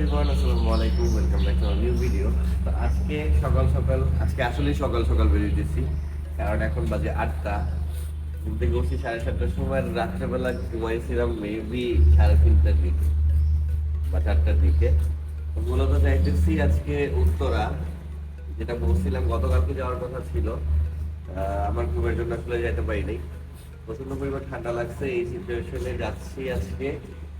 Everyone আসসালামু আলাইকুম welcome back to video তো আজকে সকাল সকাল, আজকে আসলেই সকাল সকাল বেরিয়ে দিচ্ছি কারণ এখন বাজে আটটা। ঘুম থেকে উঠছি সাড়ে সাতটার সময়, রাত্রেবেলা ঘুমাইছিলাম মেবি সাড়ে তিনটার দিকে, বা চারটার দিকে। তো মূলত যাইতেছি আজকে উত্তরা, যেটা বলছিলাম, গতকালকে যাওয়ার কথা ছিল। আমার ঘুমের জন্য আসলে যেতে পারিনি। প্রচণ্ড পরিমাণ ঠান্ডা লাগছে, এই সিচুয়েশনে যাচ্ছি আজকে।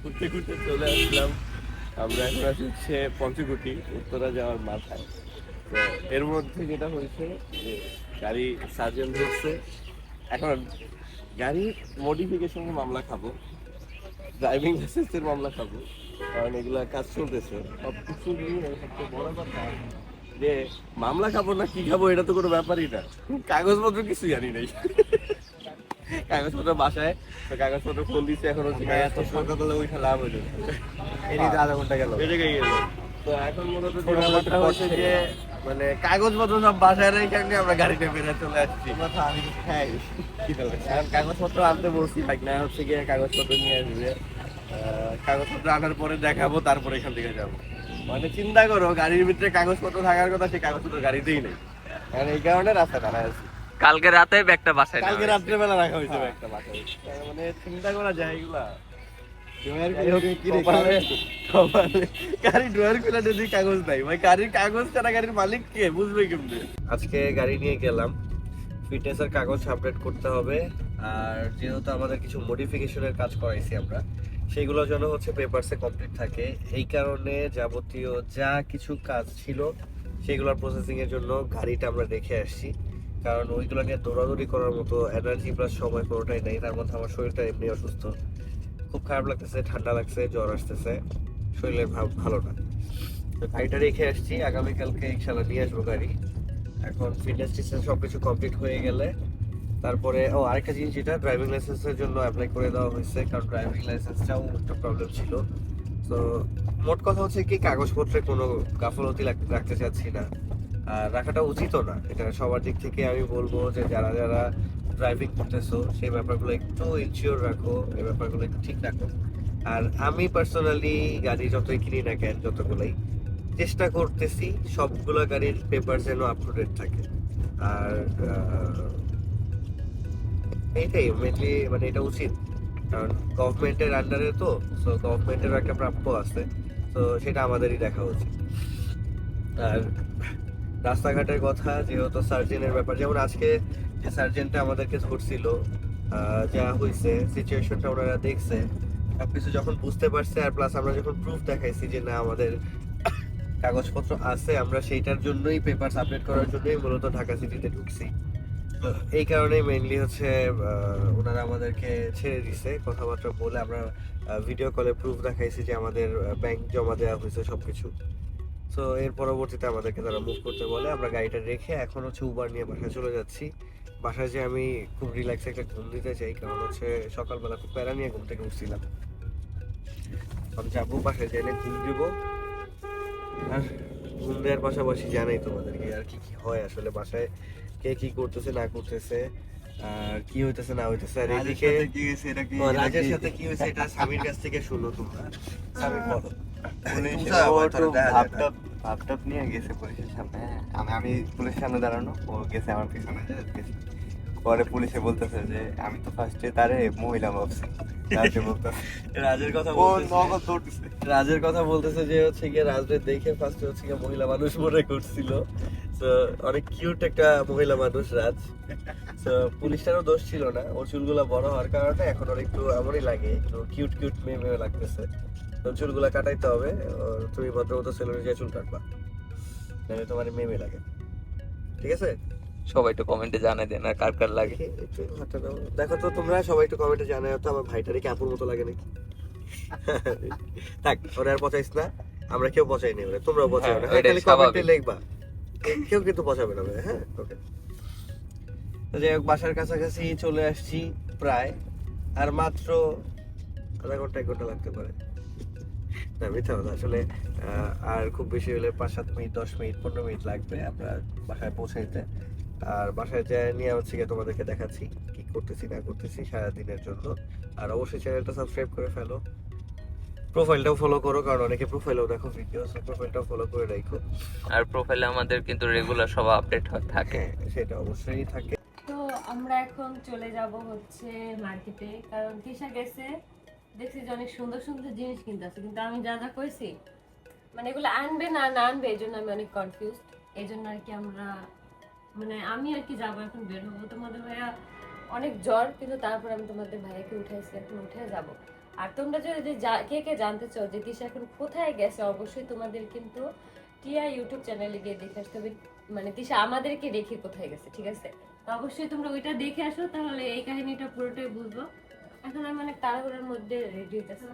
ঘুরতে ঘুরতে চলে আসলাম। আমরা এখন আছি হচ্ছে পঞ্চকুটি, উত্তরা যাওয়ার মাথায়। তো এর মধ্যে যেটা হয়েছে যে গাড়ি সার্জন ধরছে। এখন গাড়ি মডিফিকেশনের মামলা খাব ড্রাইভিং লাইসেন্সের মামলা খাব, কারণ এগুলা কাজ চলতেছে। সব কিছু নিয়ে সবচেয়ে বড় কথা যে মামলা খাব না কি খাব, এটা তো কোনো ব্যাপারই না। কাগজপত্র কিছু জানি নাই। কাগজপত্র বাসায়। তো কাগজপত্র ফোন দিচ্ছে এখন হচ্ছে এত সকালবেলা উঠে লাভ হলো এরই তো। আধা ঘণ্টা গেল। বেড়ে গেল। তো এখন মূলত ব্যাপারটা হচ্ছে যে মানে কাগজপত্র সব বাসায় রেখে আমরা গাড়িতে বেরিয়ে চলে আসছি। কথা আমি খাই। কি বলে? এখন কাগজপত্র আনতে বলছি ভাই না হচ্ছে গিয়ে কাগজপত্র নিয়ে আসবে। আহ, কাগজপত্র আনার পরে দেখাবো তারপরে এখান থেকে যাব। মানে চিন্তা করো গাড়ির ভিতরে কাগজপত্র থাকার কথা সেই কাগজপত্র গাড়িতেই নেই। কারণ এই কারণে রাস্তা দাঁড়ায় আছি। কালকে রাতে ব্যাগটা বাসায় কালকে হয়েছে। রাত্রেবেলা রাখা হয়েছে একটা বাসায়। মানে চিন্তা করা যায় এগুলা। কাগজ নাই। ভাই গাড়ির কাগজ ছাড়া গাড়ির মালিক কে? বুঝবে কেমনে? আজকে গাড়ি নিয়ে গেলাম। ফিটনেসের কাগজ আপডেট করতে হবে। আর যেহেতু আমাদের কিছু মডিফিকেশনের কাজ করাইছি আমরা সেগুলো যেন হচ্ছে পেপারসে কমপ্লিট থাকে। এই কারণে যাবতীয় যা কিছু কাজ ছিল সেগুলোর প্রসেসিং এর জন্য গাড়িটা আমরা রেখে আসছি। কারণ ওইগুলো নিয়ে দৌড়াদৌড়ি করার মতো এনার্জি প্লাস সময় কোনোটাই নেই। তার মধ্যে আমার শরীরটা এমনি অসুস্থ। খুব খারাপ লাগতেছে, ঠান্ডা লাগছে, জ্বর আসতেছে। শরীরের ভাব ভালো না। তো গাড়িটা রেখে আসছি। আগামীকালকে ইনশাল্লাহ নিয়ে আসব গাড়ি। এখন ফিটনেস টিটনেস সব কিছু কমপ্লিট হয়ে গেলে তারপরে, ও, আরেকটা জিনিস যেটা ড্রাইভিং লাইসেন্সের জন্য অ্যাপ্লাই করে দেওয়া হয়েছে। কারণ ড্রাইভিং লাইসেন্সটাও একটা প্রবলেম ছিল। তো মোট কথা হচ্ছে কি, কাগজপত্রে কোনো গাফলতি রাখতে চাচ্ছি না। রাখাটা উচিতও না। এটা সবার দিক থেকে আমি বলব যে যারা যারা ড্রাইভিং করতেছো, সেই ব্যাপারগুলো একটু ইনশিওর রাখো, এই ব্যাপারগুলো একটু ঠিক রাখো। আর আমি পার্সোনালি গাড়ি যতই কিনি না কেন, যতগুলোই চেষ্টা করতেছি, সবগুলো গাড়ির পেপার যেন আপ টু ডেট থাকে। আর এইটাই মেনলি মানে এটা উচিত। কারণ গভর্নমেন্টের আন্ডারে তো সো গভর্নমেন্টের একটা প্রাপ্য আছে। তো সেটা আমাদেরই দেখা উচিত। আর রাস্তাঘাটের কথা, যেহেতু সার্জেনের ব্যাপার, যেমন আজকে যে সার্জেনটা আমাদেরকে ধরছিল যা হয়েছে সিচুয়েশনটা ওনারা দেখছে সব কিছু যখন বুঝতে পারছে, আর প্লাস আমরা যখন প্রুফ দেখাইছি যে না, আমাদের কাগজপত্র আছে, আমরা সেইটার জন্যই পেপার আপডেট করার জন্যই মূলত ঢাকা সিটিতে ঢুকছি। এই কারণে মেইনলি হচ্ছে ওনারা আমাদেরকে ছেড়ে দিছে, কথাবার্তা বলে আমরা ভিডিও কলে প্রুফ দেখাইছি যে আমাদের ব্যাংক জমা দেওয়া হয়েছে সবকিছু। তো এর পরবর্তীতে আমাদেরকে তারা মুভ করতে বলে। আমরা গাড়িটা রেখে এখন হচ্ছে উবার নিয়ে বাসায় চলে যাচ্ছি। বাসায় যে আমি খুব রিল্যাক্স একটা ঘুম দিতে চাই, কারণ হচ্ছে সকালবেলা খুব প্যারা নিয়ে ঘুম থেকে উঠছিলাম। আমি যাব বাসায় যাইলে ঘুম দিব। আর ঘুম দেওয়ার পাশাপাশি জানাই তোমাদেরকে আর কি কি হয় আসলে বাসায়, কে কি করতেছে, না করতেছে। কি হইতেছে না হইতেছে? আর এদিকে রাজের সাথে কি হয়েছে এটা স্বামীর কাছ থেকে শুনো তোমরা। বলো। ভাবটাপ নিয়ে গেছে পুলিশের সামনে হ্যাঁ। আমি আমি পুলিশের সামনে দাঁড়ানো ও গেছে আমার পিছনে পরে পুলিশে বলতেছে যে আমি তো ফার্স্টে তারে মহিলা ভাবছি। রাজের কথা রাজের কথা বলতেছে যে হচ্ছে গিয়ে রাজরে দেখে ফার্স্টে হচ্ছে গিয়ে মহিলা মানুষ মনে করছিল। তো অনেক কিউট একটা মহিলা মানুষ রাজ। তো পুলিশটারও দোষ ছিল না। ওর চুলগুলা বড় হওয়ার কারণে এখন ওর একটু এমনই লাগে একটু কিউট কিউট মেয়ে মেয়ে লাগতেছে। তো চুলগুলা কাটাইতে হবে। তুমি ভদ্রমতো সেলুনে গিয়ে চুল কাটবা। নাহলে তোমার মেয়ে মেয়ে লাগে। ঠিক আছে? সবাই একটু কমেন্টে জানাই দেন আর কার কার লাগে। দেখি, তো তোমরা সবাই একটু কমেন্টে জানাই তো আমার ভাইটারে কি আপুর মতো লাগে নাকি? থাক ওরা আর পচাইস না। আমরা কেউ পচাই নেই ওরা তোমরাও পচাই না। হ্যাঁ, খালি কমেন্টে লিখবা। কেউ কিন্তু পচাবে না হ্যাঁ? ওকে যাই হোক, বাসার কাছাকাছি চলে আসছি প্রায়। আর মাত্র আধা ঘণ্টা, এক ঘণ্টা লাগতে পারে। না, মিথ্যা কথা। আসলে আর খুব বেশি হলে পাঁচ, সাত মিনিট, দশ মিনিট, পনেরো মিনিট লাগবে আপনার বাসায় পৌঁছে পৌঁছাইতে। আর বাসায় যায় নিয়ে হচ্ছে গিয়ে তোমাদেরকে দেখাচ্ছি, কি করতেছি, না করতেছি সারাদিনের জন্য। আর অবশ্যই চ্যানেলটা সাবস্ক্রাইব করে ফেলো। প্রোফাইলটাও ফলো করো কারণ অনেকে প্রোফাইলেও দেখো ভিডিও প্রোফাইলটাও ফলো করে রাখো। আর প্রোফাইলে আমাদের কিন্তু রেগুলার সব আপডেট থাকে। হ্যাঁ সেটা অবশ্যই থাকে। তো আমরা এখন চলে যাব হচ্ছে মার্কেটে কারণ তিশা গেছে দেখছি যে অনেক সুন্দর সুন্দর জিনিস কিনতে আছে কিন্তু আমি যা যা কইছি মানে এগুলো আনবে না না আনবে এই জন্য আমি অনেক কনফিউজ এই জন্য আর কি আমরা মানে আমি আর কি যাব এখন বের হব। তোমাদের ভাইয়া অনেক জ্বর কিন্তু তারপর আমি তোমাদের ভাইয়াকে উঠাইছি এখন উঠে যাব। আর তোমরা যদি কে কে জানতে চাও যে দিশা এখন কোথায় গেছে, অবশ্যই তোমাদের কিন্তু টিয়া ইউটিউব চ্যানেলে গিয়ে দেখে আসতে হবে। মানে তিশা আমাদেরকে রেখে কোথায় গেছে, ঠিক আছে? তো অবশ্যই তোমরা ওইটা দেখে আসো, তাহলে এই কাহিনীটা পুরোটাই বুঝব। এখন আমি অনেক তাড়াহুড়োর মধ্যে রেডি হইতেছি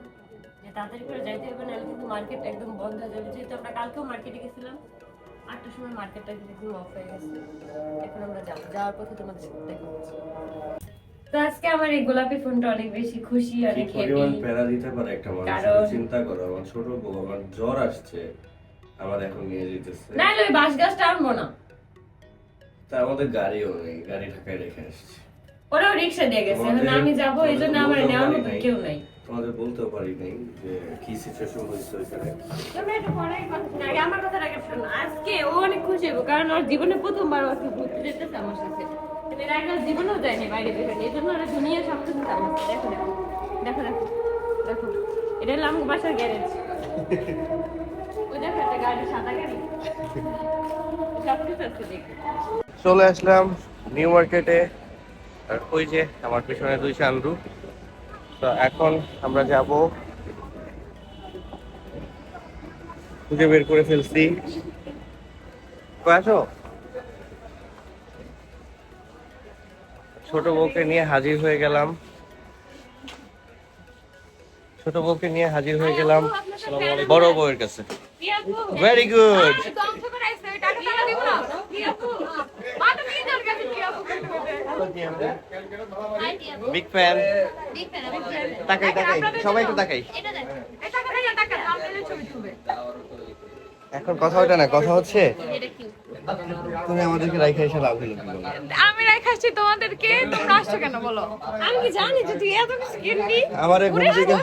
যে তাড়াতাড়ি করে যাইতে হবে, নাহলে কিন্তু মার্কেট একদম বন্ধ হয়ে যাবে। যেহেতু আমরা কালকেও মার্কেটে গেছিলাম, আটটার সময় মার্কেটটা কিন্তু অফ হয়ে গেছে। এখন আমরা যাব যাওয়ার পথে তোমাদের সাথে দেখা হচ্ছে। তো আজকে আমার এই গোলাপি ফোনটা অনেক বেশি খুশি অনেক পরিমাণ প্যারা দিতে পারে একটা মানুষ কারণ- চিন্তা করো আমার ছোট বউ আমার জ্বর আসছে আমার এখন নিয়ে যেতেছে। না ওই বাস গাছটা আনব না। তা আমাদের গাড়িও নেই গাড়ি ঢাকায় রেখে আসছি। ওরাও রিক্সা দিয়ে গেছে আমি যাব এই জন্য আমার নেওয়ার মতো কেউ নাই। তোমাদের বলতেও পারি নাই যে কি সিচুয়েশন হয়েছে ওইখানে। তোমরা একটু পরে কথা আমার আগে শোনো। আজকে ও অনেক খুশি হব কারণ ওর জীবনে প্রথমবার ও আজকে ঘুরতে যেতেছে আমার সাথে। দেখো চলে আসলাম নিউ মার্কেটে আর ওই যে আমার পিছনে দুই চান্দু। তো এখন আমরা যাব। খুঁজে বের করে ফেলছি। আসো ছোট বউকে নিয়ে হাজির হয়ে গেলাম। ছোট বউকে নিয়ে হাজির হয়ে গেলাম বড় বউয়ের কাছে। ভেরি গুড বিগ ফ্যান তাকাই তাকাই। সবাই একটু তাকাই। এখন কথা ওটা না, কথা হচ্ছে, তুমি আমাদেরকে রাইখা এসে লাভ হলো তোমাদেরকে তোমরা আসছো কেন বলো? আমি কি জানি যে তুই এত কিছু কিনবি? আমারে ঘুম থেকে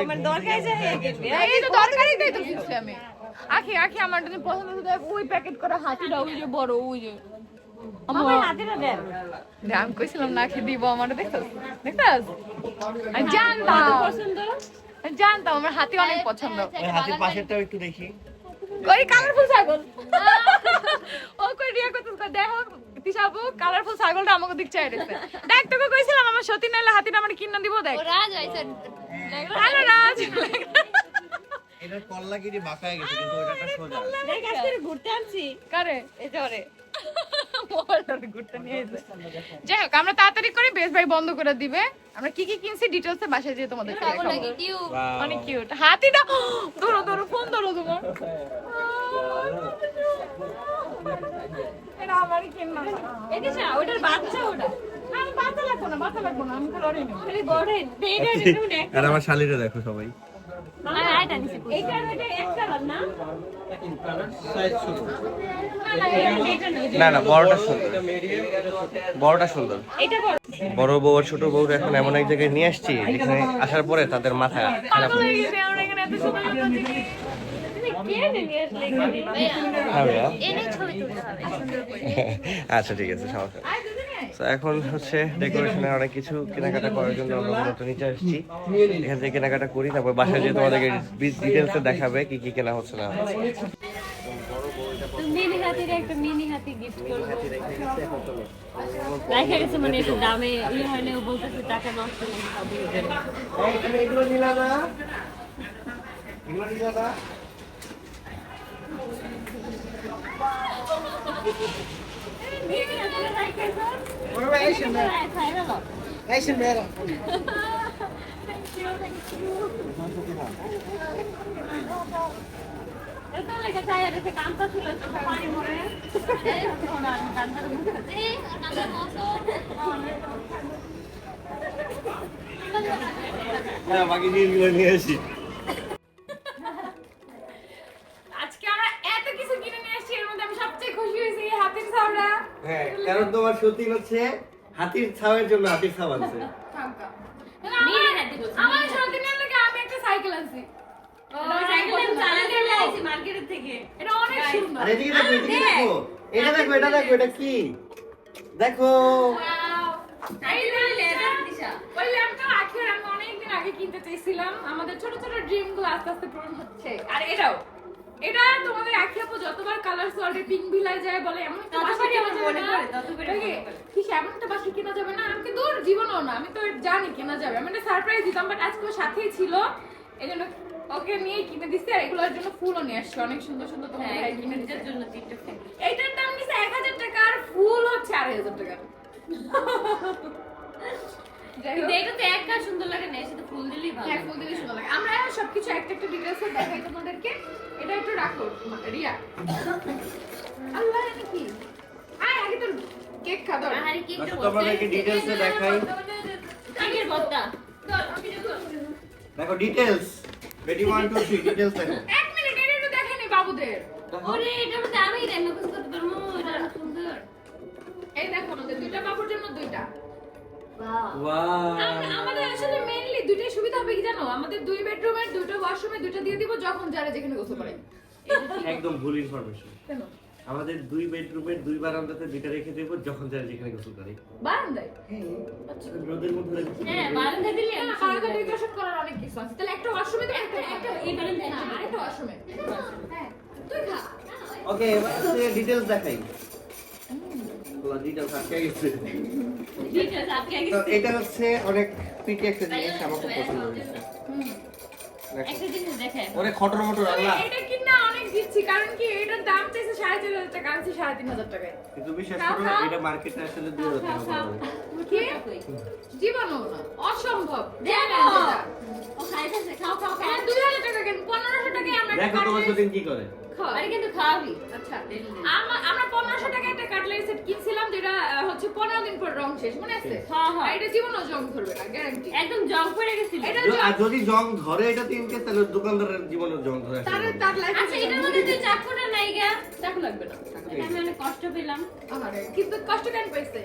আমার দরকার যায় হয়ে এই তো দরকারই তাই তো কিনছি আমি। আখি আখি আমার যদি পছন্দ হতো ওই প্যাকেট করা হাতিটা ওই যে বড় ওই যে আমার হাতেটা দেন আমি কইছিলাম না আখি দিব আমার দেখছস? দেখছস? আমি জানতাম। পছন্দ? জানতাম আমার হাতি অনেক পছন্দ। ওই হাতের পাশেরটাও একটু দেখি। ওই কালারফুল ছাগল। ও কই রিয়া করতেছ? কই দেখো তিশাবু কালারফুল ছাগলটা আমাকে দিক চাই রেখেছে। দেখ তোকে কইছিলাম আমার সতী নাইলে হাতিটা আমার কিনে দিব দেখ। রাজ আইছে হ্যালো রাজ। এটার কল্লা কিরি গেছে কিন্তু ওইটা সোজা। দেখ আজকে ঘুরতে আনছি। কারে? এই ওরে। মোবাইলটা ঘুরতে নিয়ে এসে। যাই হোক আমরা তাড়াতাড়ি করে বেশ ভাই বন্ধ করে দিবে। আমরা কি কি কিনছি ডিটেলসে বাসায় যেয়ে তোমাদের অনেক কিউট হাতিটা ধরো ধরো ফোন ধরো তোমার। এটা আমারই কিনা এটা যা ওটার বাচ্চা ওটা। আমি বাতা লাগবো না বাতা লাগবো না আমি তো লড়াই নেব। খালি গড়ে এইটা এটা এক আর আমার শালিটা দেখো সবাই। না না, বড়টা বড়টা সুন্দর। বড় বউ আর ছোট বউ এখন এমন এক জায়গায় নিয়ে আসছি, যেখানে আসার পরে তাদের মাথা খারাপ হয়ে আচ্ছা ঠিক আছে, সমস্যা এখন হচ্ছে ডেকোরেশনের অনেক কিছু কেনাকাটা করার জন্য আমরা মূলত নিচে আসছি। এখান থেকে কেনাকাটা করি, তারপর বাসায় যেয়ে তোমাদেরকে ডিটেলসে দেখাবে কি কি কেনা হচ্ছে না মিনি হাতির একটা মিনি হাতি গিফট রাখা গেছে মানে একটু দামে বলতেছে টাকা নষ্ট হবে এগুলো নিলা না এগুলো নিলা না হ্যাঁ বাকি জিনিসগুলো নিয়ে আসি আজকে আমরা এত কিছু কিনে নিয়ে এসেছি এর মধ্যে আমি সবচেয়ে খুশি হয়েছি এই হাতের ছাউড়া হ্যাঁ কারণ তোমার সত্যি হচ্ছে হাতির ছাওয়ের জন্য হাতির ছাও আমার লাগে আমি একটা সাইকেল আনছি। সাইকেল আমি চালাতে লাইছি মার্কেটের থেকে। এটা অনেক সুন্দর। আর এদিকে দেখো এদিকে দেখো এটা দেখো এটা দেখো এটা কি? দেখো। Wow! এই ল্যাম্পটা দিশা। ওই ল্যাম্পটা আখের আমি অনেকদিন আগে কিনতে চাইছিলাম। আমাদের ছোট ছোট ড্রিমগুলো আস্তে আস্তে পূরণ হচ্ছে। আর এটাও। এটা তোমাদের আখি আপু যতবার কালার সল্টে পিঙ্ক ভিলাই যায় বলে এমন একটা বাসা কেনা যাবে না। কি এমন একটা বাসা কেনা যাবে না। আমি দূর জীবনও না আমি তো জানি কেনা যাবে। আমি একটা সারপ্রাইজ দিতাম বাট আজকে সাথেই ছিল। এই জন্য ওকে নিয়ে কিনে দিচ্ছে আর এগুলোর জন্য ফুলও নিয়ে আসছে। অনেক সুন্দর সুন্দর তোমার হ্যাঁ কিনে নিজের দিচ্ছে জন্য তিনটে ফ্যান এইটার দাম নিছে এক হাজার টাকা আর ফুল হচ্ছে আড়াই হাজার টাকা। কিন্তু এটা তো একটা সুন্দর লাগে না এর ফুল দিলেই ভালো হ্যাঁ, ফুল দিলে সুন্দর লাগে। আমরা সবকিছু একটা একটা ডিটেলস দেখাই তোমাদেরকে। এটা একটু রাখো রিয়া। আল্লাহ এটা কি? আয় আগে তো কেক খা দাও আহারে কি তোমাদেরকে ডিটেলসে দেখাই। কেকের বত্তা দেখো। ডিটেলস বেটি ওয়ান টু থ্রি ডিটেলস দেখো। এক মিনিট এটা একটু দেখে নি বাবুদের। ওরে এটার মধ্যে আমি রান্না করতে পারব এটা সুন্দর। এই দেখো দুইটা বাবুর জন্য দুইটা। আমাদের আসলে মেইনলি দুইটাই সুবিধা হবে কি জানো? আমাদের দুই বেডরুমের দুটো ওয়াশরুমে দুইটা দিয়ে দিব যখন যারা যেখানে গোসল করে। একদম ভুল ইনফরমেশন কেন? আমাদের দুই বেডরুমের দুই বারান্দাতে দুইটা রেখে দেবো যখন যারা যেখানে গোসল করে। বারান্দায়? রোদের মধ্যে হ্যাঁ বারান্দা দিলে না, বারান্দা ডেকোরেশন করার অনেক কিছু আছে। তাহলে একটা ওয়াশরুমে তো একটা একটা এই বারান্দায় না, আরেকটা ওয়াশরুমে হ্যাঁ তুই খা। ওকে এবার হচ্ছে ডিটেলস দেখাই ডিটেলস আটকে গেছে। ঠিক আছে আজকে আগে তো এটা হচ্ছে অনেক পিটি একটা জিনিস আমার পছন্দ হয়েছে। দেখো। একটা জিনিস দেখেন। ওরে খটর মটর আল্লাহ। এটা কিনা অনেক দিচ্ছি। কারণ কি এটার দাম চাইছে সাড়ে চার হাজার টাকা আনছি সাড়ে তিন হাজার টাকায়। কিন্তু বিশ্বাস করো এটা মার্কেটে আসলে দুই হাজার টাকা পড়বে। কি? কই? জীবনও না অসম্ভব। দেখো। ও খাইতেছে খাও খাও খাও। হ্যাঁ দুই হাজার টাকা কেন? পনেরোশো টাকায় আমরা দেখো তোমার সাথে কি করে। আরে কিন্তু খাওয়াবি। আচ্ছা ডেলি ডেলি। আমা- আমরা পনেরোশো টাকা একটা কাটলারি সেট কিনছিলাম যেটা হচ্ছে পনেরো দিন পর রং শেষ মনে আছে? হ্যাঁ, হ্যাঁ। আর এটা জীবনও জং ধরবে না গ্যারান্টি একদম জং পড়ে গেছিল এটা য- আর যদি জং ধরে এটা তিনকে তাহলে দোকানদারের জীবনের জং ধরে তার তার লাইফ আচ্ছা এটার মধ্যে তুই চাকুটা নাই গা চাকু লাগবে না। আমি অনেক কষ্ট পেলাম। কিন্তু কষ্ট কেন পাইছে?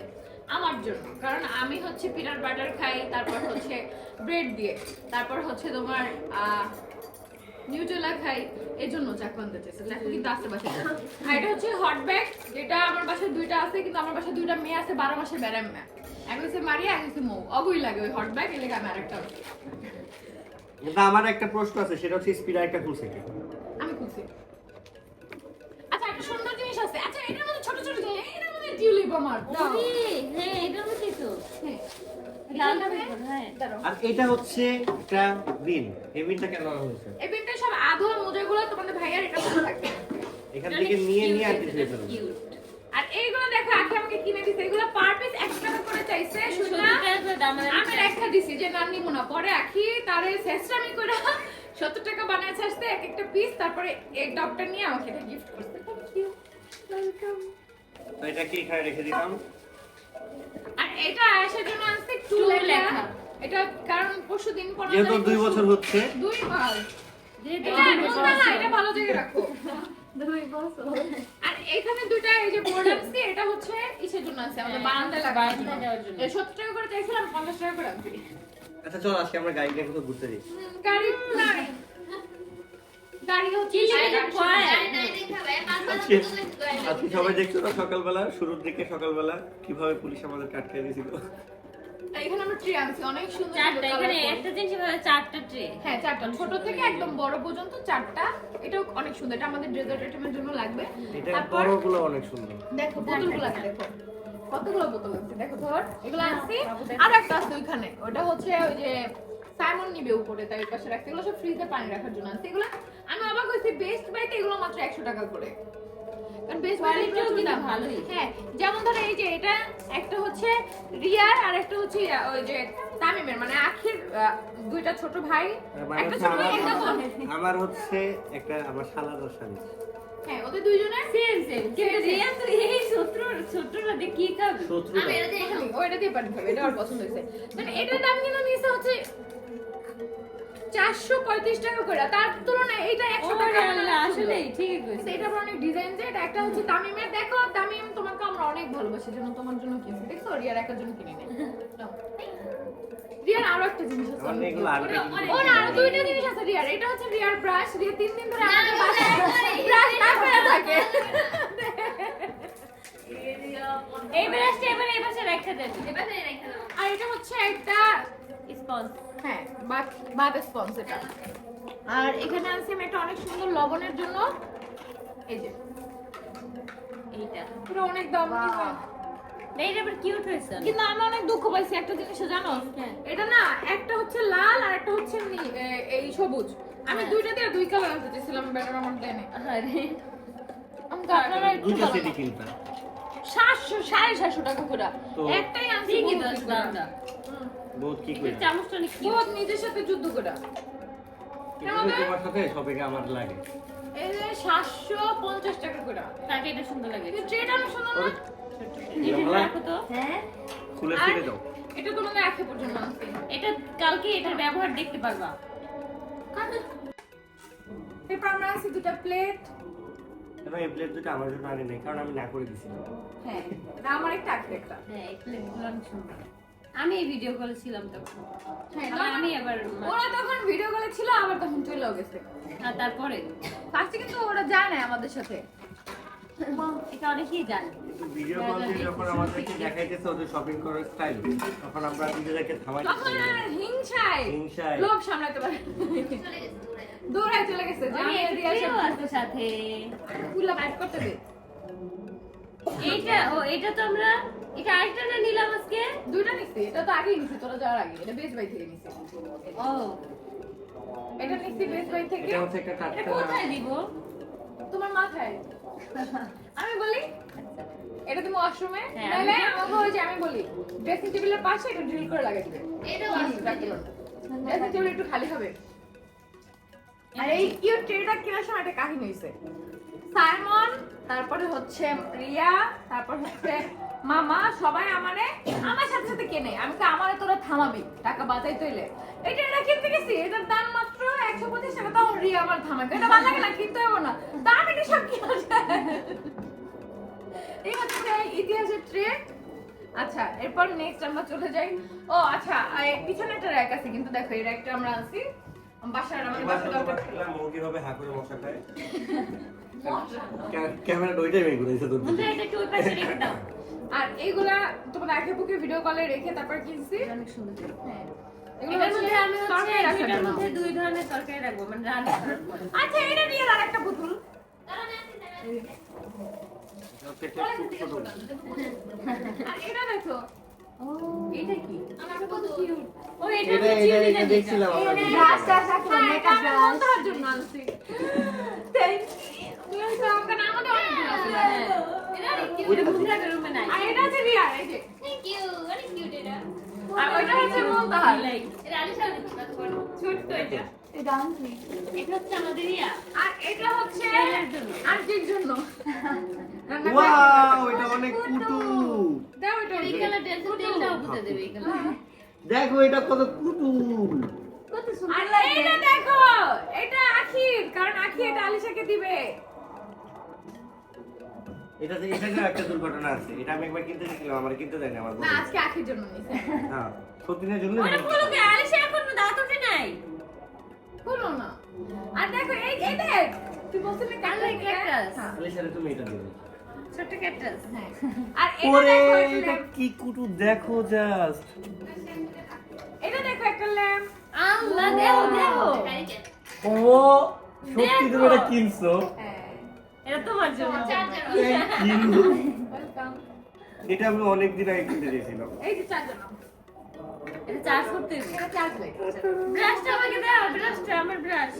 আমার জন্য। কারণ আমি হচ্ছে পিনাট বাটার খাই তারপর হচ্ছে ব্রেড দিয়ে। তারপর হচ্ছে তোমার নিউট্রেলা খাই এই জন্য চাকু আনতে চাইছে। চাকু কিন্তু আসতে বাসায়। আর এটা হচ্ছে হট ব্যাগ যেটা আমার বাসায় দুইটা আছে কিন্তু আমার বাসায় দুইটা মেয়ে আছে বারো মাসের ব্যারাম মেয়ে এক হচ্ছে মারিয়া এক হচ্ছে মৌ। অগুই লাগে ওই হট ব্যাগ এলে আমি আরেকটা কিন্তু আমার একটা প্রশ্ন আছে সেটা হচ্ছে স্পিডার একটা খুলছে কি? আমি খুঁজছি আচ্ছা একটা সুন্দর জিনিস আছে। আচ্ছা এটার মধ্যে ছোট ছোট জিনিস এটার মধ্যে টিউলিপ আমার। দাও। হ্যাঁ এটার মধ্যেই তো। হ্যাঁ। হ্যাঁ আর এটা হচ্ছে একটা বিন এই বিনটা কেন আনা হয়েছে? এই বিনটা সব আধোয়া মোজাগুলো তোমাদের ভাইয়ার এটা ভালো লাগবে? এখান থেকে নিয়ে নিয়ে আর কিছু আর এইগুলো দেখো আগে আমাকে কিনে দিছে। এগুলো পার পিস 1 টাকা করে চাইছে দাম আমি রেখা দিছি যে না নিব না। পরে আখি তারে শেষরামি করে 70 টাকা বানায় ছাড়তে এক একটা পিস তারপরে এই টপটা নিয়ে আমাকে এটা গিফট করতে থ্যাংক ইউ ওয়েলকাম তো এটা কি এখানে রেখে দিলাম? আর এটা আয়েশার জন্য আনছে টু লেখা। এটা কারণ পরশু দিন পনেরো যেহেতু দুই বছর হচ্ছে। দুই মাস এটা দুই একদম বছর না, আছে। এটা ভালো জায়গায় রাখো। দুই বছর। আর এখানে দুইটা এই যে বোর্ড আনছি এটা হচ্ছে ইসের জন্য আছে আমাদের হ্যাঁ, লাগানোর জন্য। জন্য সত্তর টাকা করে চাইছিলাম পঞ্চাশ টাকা করে আচ্ছা চল আজকে আমরা গাড়ি নিয়ে কোথাও ঘুরতে যাই। গাড়ি নাই। আজকে সবাই দেখছ না সকালবেলা? শুরুর দিকে সকালবেলা কীভাবে পুলিশ আমাদের আটকে দিয়েছিল এখানে আমরা ট্রি আনছি অনেক সুন্দর চারটা এখানে একটা জিনিস চারটা ট্রে। হ্যাঁ চারটা। ছোট থেকে একদম বড় পর্যন্ত চারটা। এটাও অনেক সুন্দর। এটা আমাদের ডেজার্ট আইটেমের জন্য লাগবে। তারপর বড়গুলো অনেক সুন্দর। দেখো বোতলগুলো দেখো। কতগুলো বোতল আছে? দেখো ধর। এগুলো আনছি। আর একটা আছে ওইখানে। ওটা হচ্ছে ওই যে সাইমন নিবে উপরে তাই পাশে রাখছে। এগুলো সব ফ্রিজে পানি রাখার জন্য আনছি। এগুলো আমি অবাক হয়েছি বেস্ট বাইতে এগুলো মাত্র একশো টাকা করে। কারণ বেশ Quality কিন্তু ভালোই। হ্যাঁ যেমন ধরো এই যে এটা একটা হচ্ছে রিয়ার আর একটা হচ্ছে ওই যে তামিমের মানে আখির দুইটা ছোট ভাই একটা ছোট ভাই একটা বোন। আমার হচ্ছে একটা আমার শালার স্বামী হ্যাঁ ওদের দুইজনের? সেম সেম কিন্তু রিয়া তো এই শত্রু শত্রুরা দিয়ে কি খাবে? শত্রু আমি এটা দিয়ে। ওইটা দিয়ে পানি খাবে এটা ওর পছন্দ হয়েছে। মানে এটার দাম কিন্তু নিয়েছে হচ্ছে চারশো পঁয়ত্রিশ টাকা করে তার তুলনায় এইটা একশো টাকা আসলে ঠিকই কইছে এটা অনেক ডিজাইন যে এটা একটা হচ্ছে তামিমের দেখো তামিম তোমাকে আমরা অনেক ভালোবাসি জন্য তোমার জন্য কিনছি দেখছ রিয়ার একার জন্য কিনে নেই রিয়ার আরও একটা জিনিস আছে মানে এগুলো আনবে ও না আরও দুইটা জিনিস আছে রিয়ার এটা হচ্ছে রিয়ার ব্রাশ রিয়া তিন দিন ধরে আমাদের বাসায় ব্রাশ না করে থাকে এই ব্রাশটা এবার এই পাশে রেখে দেন এবার রেখে দাও। আর এটা হচ্ছে একটা স্পঞ্জ হ্যাঁ বাদ স্পঞ্জ এটা। আর এখানে আছে আমি একটা অনেক সুন্দর লবণের জন্য। এই যে এইটা। পুরো অনেক দাম। কিন্তু আবার কিউট হয়েছে। কিন্তু আমি অনেক দুঃখ পাইছি একটা জিনিস জানো? হ্যাঁ। এটা না একটা হচ্ছে লাল আর একটা হচ্ছে এই সবুজ। আমি হ্যাঁ। দুইটা দিয়ে দুই কালার আনতে চাইছিলাম ব্যাটার আমার দেনে আরে আমি তো আপনারা একটু সাতশো সাড়ে সাতশো টাকা করে। একটাই আনছি দশ করে। কি কই চামচটা নিজের সাথে যুদ্ধ করে। তোমার সাথে সবে আমার লাগে। এই যে সাতশো পঞ্চাশ টাকা করে। তাকে এটা সুন্দর লাগে। কিন্তু ট্রেটা অনেক সুন্দর না। এটা রাখো তো। হ্যাঁ। খুলে আর দাও। এটা তোমাদের একে পর্যন্ত আনছি এটা কালকে এটার ব্যবহার দেখতে পারবা। এরপর আমরা আনছি দুটা প্লেট। এবং এই প্লেট দুটো আমার জন্য আনি নাই কারণ আমি না করে হ্যাঁ আমার একটা একটা হ্যাঁ এই প্লেটগুলো অনেক সুন্দর। আমি এই ভিডিও কলে ছিলাম তখন। হ্যাঁ আমি আবার ওরা তখন ভিডিও কলে ছিল আবার তখন চলেও গেছে। আর তারপরে? ফার্স্টে কিন্তু ওরা যায় না আমাদের সাথে। এটা অনেকেই জানে। ভিডিও কল দিয়ে যখন আমাদেরকে দেখাইতেছে ওদের শপিং করার স্টাইল তখন আমরা নিজেদেরকে থামাই তখন আর হিংসায় হিংসায়। লোভ সামলাতে পারে দৌড়ায়। চলে গেছে। সাথে সাথে। ফুলা বাইট করতে দে এইটা ও এটা তো আমরা এটা আরেকটা না নিলাম আজকে? দুইটা নিচ্ছি এটা তো আগেই নিচ্ছি তোরা যাওয়ার আগে এটা বেশ বাই থেকে নিচ্ছি ও। এটা নিচ্ছি বেশ বাই থেকে। এটা হচ্ছে একটা টাটকা কোথায় দিব? তোমার মাথায়। আমি বলি এটা তুমি ওয়াশরুমে হ্যাঁ, আমাকে ওই যে আমি বলি ড্রেসিং টেবিলের পাশে এটা ড্রিল করে লাগিয়ে দিবে। এটাও ড্রেসিং টেবিল একটু খালি হবে। আর এই কিউট ট্রেটা কেনার সময় একটা কাহিনী হয়েছে সাইমন তারপরে হচ্ছে প্রিয়া তারপর হচ্ছে মামা সবাই আমারে আমার সাথে সাথে কেনে। আমি তো আমারে তোরা থামাবি টাকা বাঁচাই তৈলে এটা এটা কিনতে গেছি? এটার দাম মাত্র একশো পঁচিশ টাকা তাও রিয়া আমার থামাবে। এটা ভালো লাগে না কিনতে হবে না। দাম এটা সব কি এই হচ্ছে ইতিহাসের ট্রে আচ্ছা এরপর নেক্সট আমরা চলে যাই। ও আচ্ছা পিছনে একটা র্যাক আছে কিন্তু দেখো এই র্যাকটা আমরা আনছি। বাসার আমাদের বাসার কীভাবে হা করে মশা খায় ওইটাই এটা একটু ওই পাশে রেখে দাও। আর এইগুলা তোমাদের আগে বুকে ভিডিও কলে রেখে তারপর কিনছি অনেক সুন্দর হ্যাঁ। মধ্যে আমি হচ্ছে দুইটার মধ্যে দুই ধরনের তরকারি রাখব মানে রান্না আচ্ছা এটা নিয়ে আর একটা পুতুল। এটা দেখো। এটা কি? আমার কত কিউট ও এটা এটা হচ্ছে এটা চিনি এটা দেখছিলাম আমরা। এই ব্রাশ call-এ। টাশ আছে মেকআপ ব্রাশ জন্য আনছি থ্যাংক ইউ ইয়া দেখো এটা কত কুটুল কত সুন্দর এইটা দেখো এটা আখির কারণ আখি এটা আলিশাকে দিবে। এটাতে এটাতেও একটা দুর্ঘটনা আছে। এটা আমি একবার কিনতে গেছিলাম আমার কিনতে দেয়নি আমার না আজকে আখির জন্য নিছে হ্যাঁ জন্য এখন দাঁত ওঠে নাই? হলো না। আর দেখো এই এই দেখ তুই কালো cactus. হ্যাঁ। আলিশারে তুমি এটা দিবে ক্যাকটাস হ্যাঁ। আর এটা দেখো এটা এটা কি কুটু দেখো জাস্ট এটা দেখো একটা ল্যাম্প আল্লাহ দেখো। দেখো। Hurricane. ও সত্যি তুমি এটা কিনছো? হ্যাঁ। এটা তোমার জন্য এটা আমি অনেক দিন আগে কিনতে দিয়েছিলাম এই যে চার্জার এটা চার্জ করতে এটা চার্জ লাইট ব্রাশটা আমাকে দাও ব্রাশটা আমার ব্রাশ।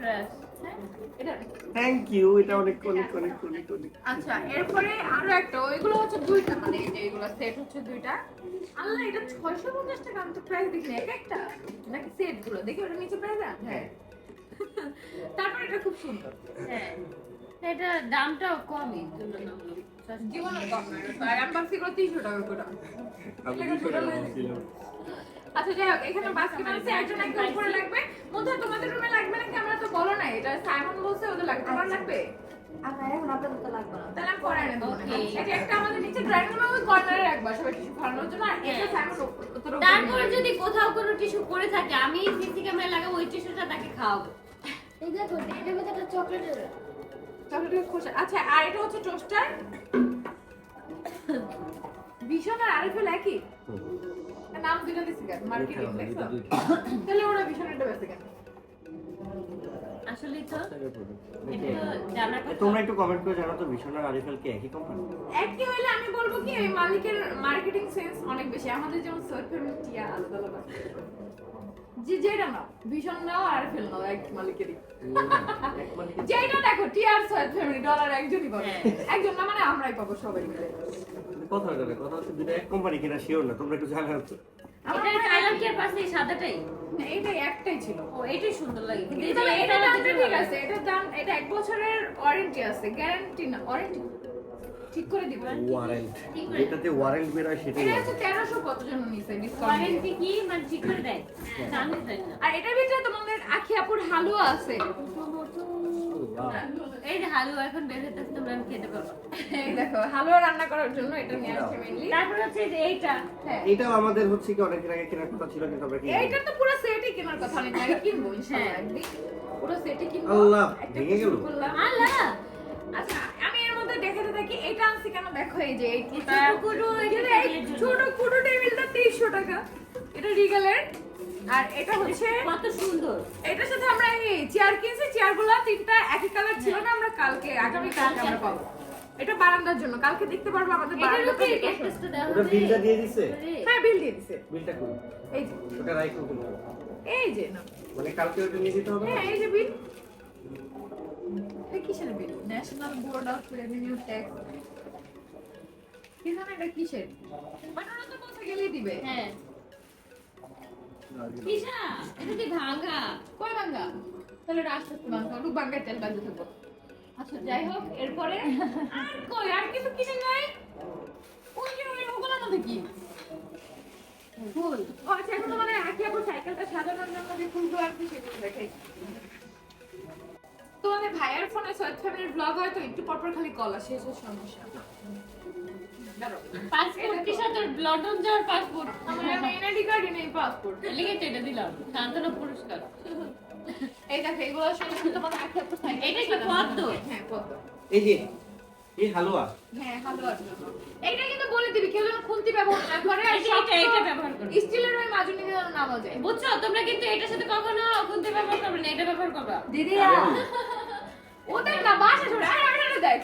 ব্রাশ। থ্যাংক ইউ এটা অনেক অনেক অনেক অনেক অনেক। আচ্ছা এরপরে আরও একটা ওইগুলো হচ্ছে দুইটা মানে এই যে এইগুলো সেট হচ্ছে দুইটা। আল্লাহ এটা ছয়শো পঞ্চাশ টাকা আমি তো প্রাইস দেখিনি। এক একটা? নাকি সেটগুলো? দেখি ওটা নিচে প্রাইস হ্যাঁ। তারপর এটা খুব সুন্দর। হ্যাঁ। এটা দামটাও কমই। তুলনামূলক জীবনে কম। না আর আনবাক্সিং করে। তিনশো টাকা করে আচ্ছা যাই হোক এখানে বাস্কেট আছে একজন একটা উপরে লাগবে। মধ্যে তোমাদের রুমে লাগবে নাকি? আমরা তো বলো না এটা সাইমন বলছে ওদের লাগবে। তোমার লাগবে? আমার এখন আপাতত লাগবে না। তাহলে পরে এনে দেবো না। Okay. এটা একটা আমাদের নিচে ড্রয়িং রুমে ওই কর্নারে রাখবা সবাই টিস্যু ফালানোর জন্য। আর এটা সাইমন তারপরে যদি কোথাও কোনো টিস্যু পড়ে থাকে আমি সিসি ক্যামেরা লাগাবো ওই টিস্যুটা তাকে খাওয়াবো। এই দেখো এটার মধ্যে একটা চকলেটের চকলেটের খোসা। আচ্ছা আর এটা হচ্ছে টোস্টার ভীষণ আর আরিফেল একই নাম দুটো দিছি কেন? মার্কেটিং তাহলে ওরা ভীষণ এটা বেঁচে কেন? আসলে তো তোমরা একটু কমেন্ট করে জানাও তো ভীষণ আর আরিফেল কি? একই কোম্পানি একই হইলে আমি বলব কি ওই মালিকের মার্কেটিং সেন্স অনেক বেশি। আমাদের যেমন আলাদা আলাদা। যে যেটা নাও। ভীষণ নাও আর ফেল নাও এক মালিকেরই। যেটা দেখো টিয়ার সৈয়দ ফ্যামিলি ডলার একজনই পাবে। হ্যাঁ। একজন না মানে আমরাই পাবো সবাই মিলে। কথা হলো কথা হচ্ছে দুটো এক কোম্পানি কিনা শিওর না তোমরা একটু আমার কালার কি পাশে সাদাটাই? এইটাই একটাই ছিল। ও এটাই সুন্দর লাগে। কিন্তু এটা ঠিক আছে এটার দাম এটা এক বছরের ওয়ারেন্টি আছে গ্যারান্টি না ওয়ারেন্টি ঠিক করে দিব ওয়ারেন্ট যেটাতে ওয়ারেন্ট বেরোয় সেটাই এটা হচ্ছে তেরোশো কত জন নিছে? ডিসকাউন্ট ওয়ারেন্টি কি? মানে ঠিক করে দেয়। জানি না। আর এটার ভিতরে তোমাদের আখি আপুর হালুয়া আছে। এই যে হালুয়া এখন বের হতে তোমরা খেতে এই দেখো হালুয়া রান্না করার জন্য এটা নিয়ে আসছে মেইনলি তারপর হচ্ছে যে এইটা। হ্যাঁ। এটাও আমাদের হচ্ছে কি অনেক আগে কেনার কথা ছিল কিন্তু আমরা কিনি এইটা তো পুরো সেটই কেনার কথা অনেক আগে কিনবো ইনশাআল্লাহ। পুরো সেটই কিনবো। আল্লাহ, ভেঙে গেল। করলাম। আল্লাহ! আচ্ছা থাকি এটা আনছি কেন? দেখো এই যে এই ছোট কুটু টেবিলটা তেইশশো টাকা। এটা রিগালের। আর এটা হচ্ছে কত সুন্দর। এটার সাথে আমরা এই চেয়ার কিনছি। চেয়ারগুলো তিনটা একই কালার ছিল না আমরা কালকে আগামী কালকে আমরা পাবো। এটা বারান্দার জন্য। কালকে দেখতে পারব আমাদের বারান্দা থেকে ওটা বিলটা দিয়ে দিছে? হ্যাঁ বিল দিয়ে দিছে। বিলটা করুন। এই যে। ওটা রাইখো কিন্তু এই যে না মানে কালকে ওটা নিয়ে যেতে হবে হ্যাঁ এই যে বিল। এটা কিসের বিল National Board of Revenue tax কি জানো এটা কিসের? মানে ওরা তো বলতে গেলেই দিবে। হ্যাঁ। কিসা? এটা কি ভাঙা কই বাঙ্গা তাহলে রাষ্ট্রপতি বাঙ্গা রূপ বাঙ্গায় তেল বাজে থাকব আচ্ছা যাই হোক এরপরে আর কই? আর কিছু কিনে নাই ওই যে ওই ওগুলোর মধ্যে কি? ফুল ও আচ্ছা এখন মানে আঁকি আপুর সাইকেলটা সাজানোর জন্য যে ফুলগুলো আর কি সেগুলো দেখাই। তোমাদের ভাইয়ের ফোনে সৈয়দ ফ্যামিলির ব্লগ হয় তো একটু পরপর খালি কল আসে এসব সমস্যা। পাসপোর্ট কিসা তোর লন্ডন যাওয়ার পাসপোর্ট আমার এনআইডি কার্ড নেই পাসপোর্ট লিখে এটা দিলাম? শান্তনু পুরস্কার। এই দেখো এগুলো শুনে শুনে তোমার একটা এটা কি পদ্ম? হ্যাঁ পদ্ম। এই যে এই হালুয়া। হ্যাঁ এইটা কিন্তু বলে দিবি কেউ খুন্তি ব্যবহার না করে আর এটা- এটা- ব্যবহার করবে। স্টিলের ওই মাজুনি যেন না বাজে বুঝছ? তোমরা কিন্তু এটার সাথে কখনো খুনতে ব্যবহার করবে না এটা ব্যবহার করবা। দিদি ওদের না। বাসা ছোড়ে। আর আর আর দেখ।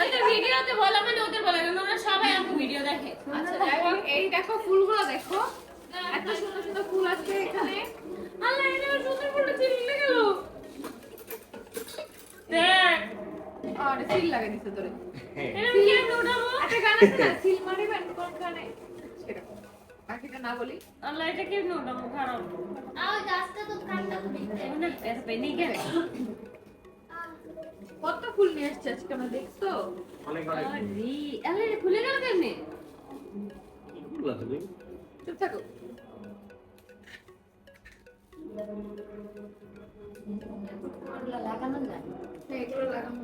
ওইটা ভিডিওতে বলা মানে ওদের বলা না ওরা সবাই আপু ভিডিও দেখে। আচ্ছা যাই এই দেখো ফুলগুলো দেখো। এত সুন্দর সুন্দর ফুল আছে এখানে। আল্লাহ এটা সুন্দর ফুলটা ছিঁড়ে গেল। দেখ। আর সিল লাগিয়ে দিছে তোরে উঠাবো? একটা গান আছে না? সিল মারিবেন কোন গানে? সেরকম। বাকিটা না বলি। আল্লাহ এটা কেমনে উঠাবো? খারাপ। গাছটা তো কাটটা পেনি গেল কত ফুল নিয়ে আসছে আজকে আমরা দেখছ? অনেক অনেক। আরে খুলে গেল কেমনে? চুপ থাকো। লাগানো যায়? হ্যাঁ, এগুলো লাগানো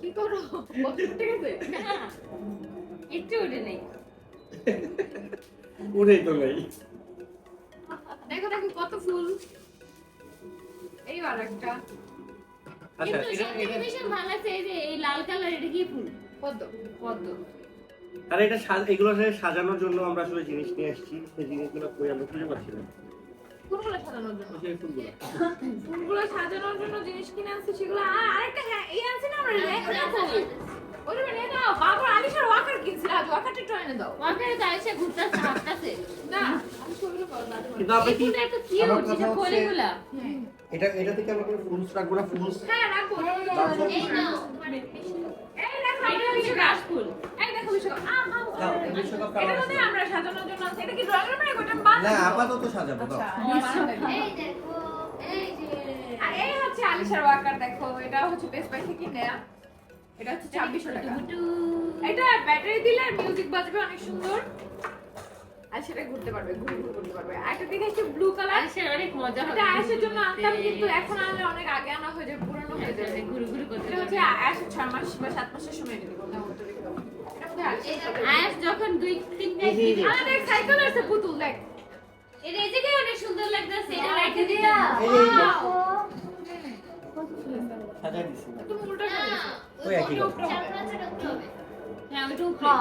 কি করো? ঠিক আছে একটু উঠে নেই। উড়েই তো নাই। দেখো দেখো কত ফুল। এইবার একটা। আচ্ছা কিন্তু ভালো এই যে এই লাল কালার এটা কি ফুল? পদ্ম। পদ্ম। আর এটা এগুলো সাজানোর জন্য আমরা আসলে জিনিস নিয়ে আসছি সেই জিনিসগুলো কই আমরা খুঁজে পাচ্ছি না। ফুলগুলো সাজানোর জন্য? সেই ফুলগুলো। ফুলগুলো সাজানোর জন্য জিনিস কিনে আনছি সেগুলো? আর আরেকটা হ্যাঁ এই আনছি না আমরা লেহেঙ্গা ফুল ওরে নিয়ে দাও বাবার আলিশার ওয়াকার কিনছিল। আজ ওয়াকারটা একটু এনে দাও। ওয়াকারে তো এসে ঘুরতেছে হাঁটতেছে। না আমি ছবিগুলো পাবো না কিন্তু আপনি কি এগুলো এত কিউট আমার কথা যেটা হচ্ছে- কোলেগুলা এটা এটা থেকে আমরা কোনো ফুলস রাখব না ফুলস হ্যাঁ রাখব। এই নাও। এই দেখো এটা হচ্ছে রাস এই হচ্ছে আলিশার ওয়াকার দেখো এটা হচ্ছে বেস্ট বাই থেকে এটা হচ্ছে ছাব্বিশশো টাকা। এটা ব্যাটারি দিলে মিউজিক বাজবে অনেক সুন্দর। আর সেটা ঘুরতে পারবে ঘুরে ঘুরে করতে পারবে। একটা দেখে একটু ব্লু কালার আইসে অনেক মজা হবে এটা আয়েশের জন্য আনতাম কিন্তু এখন আনলে অনেক আগে আনা হয়ে যাবে পুরনো হয়ে যাবে। ঘুরে ঘুরে করতে এটা হচ্ছে আয়েশের ছয় মাস বা সাত মাসের সময় এটা দিব না ওটা রেখে দেবো। এটা মধ্যে আয়েশের সাথে- আয়াস যখন দুই দেখ সাইকেল আছে পুতুল দেখ। এটা এই অনেক সুন্দর লাগতেছে এটা রাখে দিয়া। সাজাই দিছি। তুমি উল্টো করে ওই একই কথা উপরে হবে। চাপড়া হ্যাঁ ওইটা উপরে।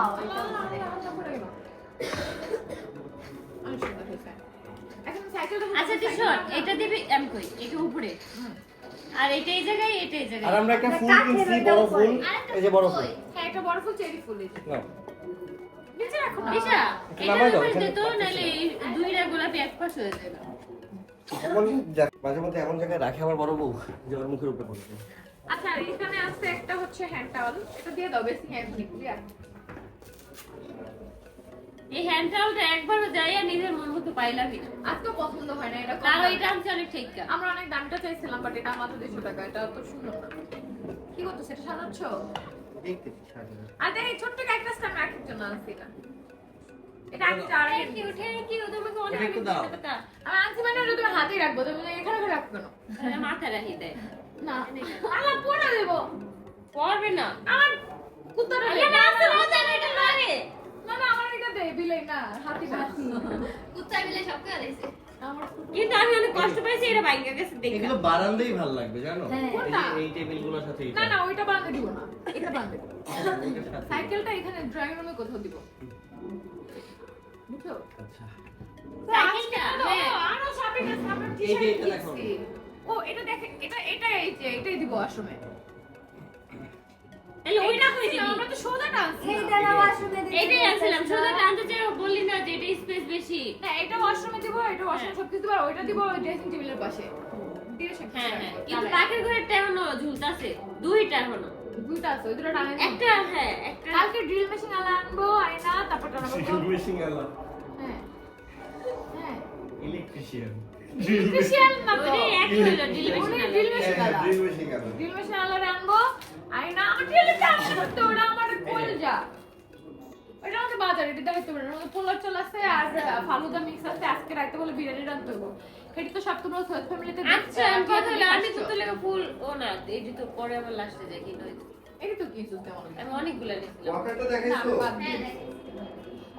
আচ্ছা তুই শোন এটা দিবি আমি কই এটা উপরে। আর এটা এই জায়গায় এটা এই আর আমরা একটা ফুল কিনছি বড় ফুল। এই যে বড় ফুল হ্যাঁ একটা বড় ফুল চেরি ফুল এই নাও। নিচে রাখো। না। দিশা একটু এটা নামাই দাও, উপরে তো নাহলে দুইটা গোলাপি এক পাশ হয়ে যাবে মাঝে মধ্যে এমন জায়গায় রাখে আমার বড় বউ যে ওর মুখের উপরে পড়বে আচ্ছা এখানে আছে একটা হচ্ছে হ্যান্ড টাওয়াল এটা দিয়ে দাও বেশি হ্যান্ড এই হ্যান্ড টাওয়ালটা একবারও যাই আর নিজের মন মতো পাইলামই না। আজকে পছন্দ হয় না এটা দাম। এটা আমি অনেক ঠিক কাজ। আমরা অনেক দামটা চাইছিলাম বাট এটা মাত্র দুশো টাকা এটা তো সুন্দর কি করতো সেটা সাজাচ্ছ? আর দেখ এই ছোট্ট ক্যাকটাসটা আমি রাখার জন্য আনছি না এটা আমি থ্যাংক ইউ থ্যাংক ইউ তোমাকে অনেক। কথা আমি আনছি মানে ওটা তুমি হাতেই রাখব তুমি এখানে করে রাখবে কেন? মাথা রাখি দেয়। না। আমার পড়া দেবো। পড়বে না। আমার কুত্তাটা না না না এটা লাগে। না না আমার এটা দে বিলাই না হাতি না কুত্তা মিলে সব করে দিছে। কিন্তু আমি অনেক কষ্ট পাইছি এটা বাইঙ্গা গেছে দেখে এগুলো বারান্দাই ভালো লাগবে জানো? হ্যাঁ। এই টেবিলগুলোর সাথে না না ওইটা বাঁধতে দিব না এটা সাথে। সাইকেলটা এখানে ড্রয়িং রুমে কোথাও দিব। বুঝছ? আচ্ছা। সাইকেলটা হ্যাঁ। আরও shopping এর সামনে। কিনছি। ও এটা দেখে এটা এটা এই যে এটাই দিব আসমে সোজাটা আনছি এটাই আনছিলাম শুধু টানতে চাই বললি না যে এটা স্পেস বেশি। না এটা ওয়াশরুমে দিব এটা ওয়াশরুম সব কিছু দিব ওইটা দিব ড্রেসিং টেবিলের পাশে। হ্যাঁ হ্যাঁ কিন্তু পাখির ঘরেরটা এখনও ঝুলতাছে দুইটা এখনও। দুইটা আছে ওই দুটো টানে একটা হ্যাঁ একটা কালকে ড্রিল মেশিন আলা আনব আয়না তারপর টানাবো মেশিন আলা। হ্যাঁ হ্যাঁ। ইলেকট্রিশিয়ান ইলেকট্রিশিয়ান না তো ওইটাই এক হইল ডিলিভারি উনি ড্রিল মেশিন আলা। মেশিন আলা। ড্রিল মেশিন আলারে আনব আয়না আমার ড্রিল মেশিন ওটা আমার কোল যা। ওটা আমাদের বাজারে এটা দাইতে পারে আমাদের পোলার চল আছে আর ফালুদা মিক্স আছে আজকে রাইতে বলে বিরিয়ানি রান্না করব। সেটা তো সব তোমরা সৈয়দ ফ্যামিলিতে আচ্ছা কথা হলো আমি তো ফুল ও না এই যে তো পরে আবার লাস্টে যাই কি নয় এটা তো কিছু তেমন আমি অনেকগুলা দেখাইছো?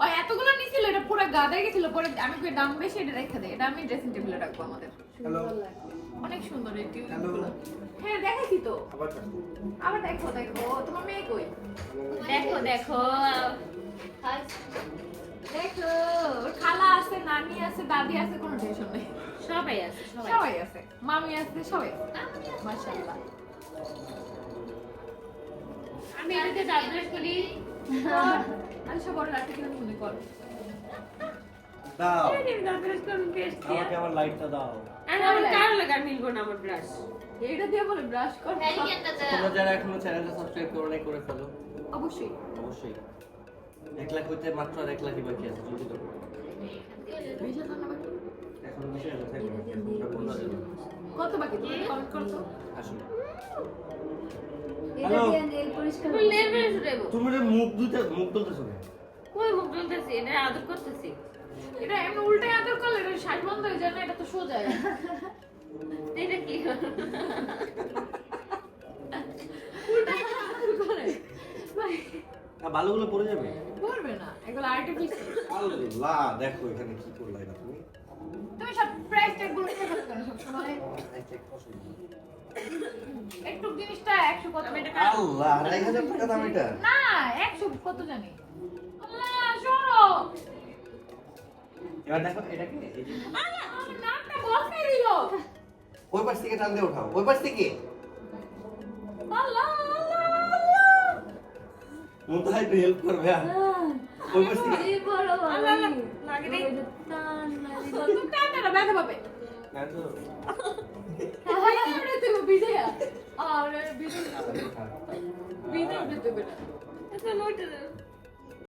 আমি এতগুলো নিছিল এটা পুরো গাদায় গেছিল পরে আমি কই দাম বেশি এটা রেখে দেই এটা আমি ড্রেসিং টেবিলে রাখব আমাদের। হ্যালো অনেক সুন্দর এই. হ্যাঁ দেখাইছি তো। আবার দেখো। দেখো তোমার মেয়ে কই? দেখো দেখো। দেখো খালা আছে নানি আছে দাদি আছে কোনো টেনশন নেই। সবাই আছে সবাই আছে। মামি আছে সবাই মাশাআল্লাহ। আমি এটাতে সাবস্ক্রাইব করি। আমি সব বড় লাঠি কিনে মনে কর। দাও। আমাকে আমার লাইটটা দাও। আর আমার কারও লাগা মিলবো না আমার ব্রাশ এইটা দিয়ে বলে ব্রাশ কর। তোমরা যারা এখনও চ্যানেলটা সাবস্ক্রাইব করো নাই করে ফেলো। অবশ্যই। অবশ্যই। এক লাখ হইতে মাত্র আর এক লাখই বাকি আছে জলদি করো না বাকি? এখন কত বাকি? তুমি কমেন্ট করো আসলে তুমি মুখ মুখ তুলতেছো কই মুখ তুলতেছি এটা আদর করতেছি। এটা এমনি উল্টে আদর করলে এটা শ্বাস বন্ধ হয়ে যায় না এটা তো সোজা। এটা কি? বালুগুলো পড়ে যাবে? করবে না এগুলো আর্টিফিশিয়াল আল্লাহ দেখো এখানে কি করলা এটা তুমি। তুমি সব প্রাইস ট্যাগগুলো একটু জিনিসটা একশো কত? আমি এটা আল্লাহ আড়াই হাজার টাকা দাম এটা। না একশো কত জানি? আল্লাহ এবার দেখো এটা কি এই যে- আল্লাহ আমার নাকটা বসে দিল ওই পাশ থেকে টান দিয়ে ওঠাও ওই পাশ থেকে আল্লাহ আল্লাহ আল্লাহ কোথায় একটু হেল্প করবে হ্যাঁ? ওই পাশ থেকে- এই বড় আল্লাহ, আল্লাহ, লাগে রে টান লাগে তুমি টানতে না ব্যথা পাবে না তো। আরে তুমি বিজয়া আরে বিজয়া বিজয়া বিজয়া এটা লইতে